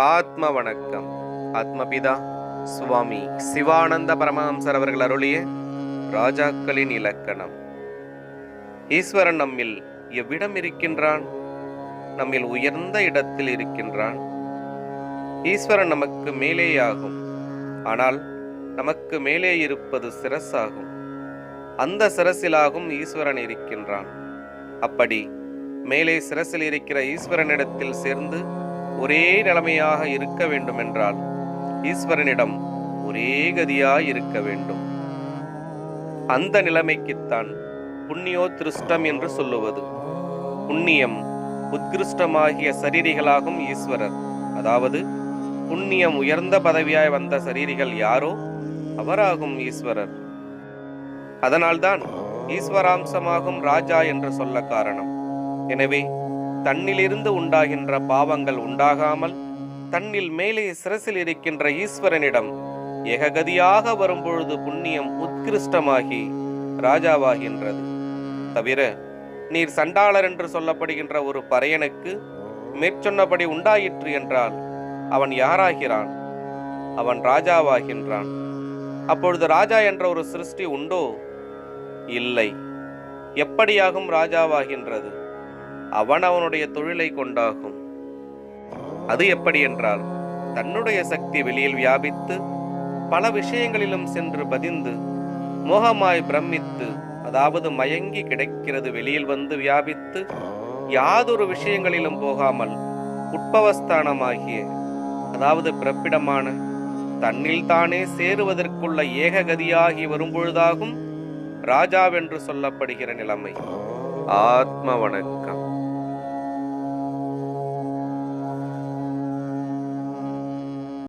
ஆத்ம வணக்கம் ஆத்மபிதா சுவாமி சிவானந்த பரமஹம்சர் அவர்கள் அருளிய ராஜாக்களின் இலக்கணம். ஈஸ்வரன் நம்மில் எவ்விடம் இருக்கின்றான்? நம்மில் உயர்ந்த இடத்தில் இருக்கின்றான். ஈஸ்வரன் நமக்கு மேலேயாகும். ஆனால் நமக்கு மேலே இருப்பது சிரசாகும். அந்த சிரசிலாகும் ஈஸ்வரன் இருக்கின்றான். அப்படி மேலே சிரசில் இருக்கிற ஈஸ்வரனிடத்தில் சேர்ந்து ஒரே நிலைமையாக இருக்க வேண்டுமென்றால் ஈஸ்வரனிடம் ஒரே கதியாய் இருக்க வேண்டும். அந்த நிலைமைக்குத்தான் புண்ணியோ திருஷ்டம் என்று சொல்லுவது. புண்ணியம் உத்கிருஷ்டமாகிய சரீரிகளாகும் ஈஸ்வரர். அதாவது புண்ணியம் உயர்ந்த பதவியாய் வந்த சரீரிகள் யாரோ அவராகும் ஈஸ்வரர். அதனால்தான் ஈஸ்வராம்சமாகும் ராஜா என்று சொல்ல காரணம். எனவே தன்னிலிருந்து உண்டாகின்ற பாவங்கள் உண்டாகாமல் தன்னில் மேலே சிரசில் இருக்கின்ற ஈஸ்வரனிடம் ஏககதியாக வரும்பொழுது புண்ணியம் உத்கிருஷ்டமாகி ராஜாவாகின்றது. தவிர நீர் சண்டாளர் என்று சொல்லப்படுகின்ற ஒரு பறையனுக்கு மேற்சொன்னபடி உண்டாயிற்று என்றால் அவன் யாராகிறான்? அவன் ராஜாவாகின்றான். அப்பொழுது ராஜா என்ற ஒரு சிருஷ்டி உண்டோ? இல்லை. எப்படியாகும் ராஜாவாகின்றது? அவன் அவனுடைய தொழிலை கொண்டாகும். அது எப்படி என்றால் தன்னுடைய சக்தி வெளியில் வியாபித்து பல விஷயங்களிலும் சென்று பதிந்து மோகமாய் பிரமித்து அதாவது மயங்கி கிடைக்கிறது வெளியில் வந்து வியாபித்து யாதொரு விஷயங்களிலும் போகாமல் உட்பவஸ்தானமாகிய அதாவது பிறப்பிடமான தன்னில் தானே சேருவதற்குள்ள ஏககதியாகி வரும்பொழுதாகும் ராஜாவென்று சொல்லப்படுகிற நிலைமை. ஆத்ம வணக்கம்.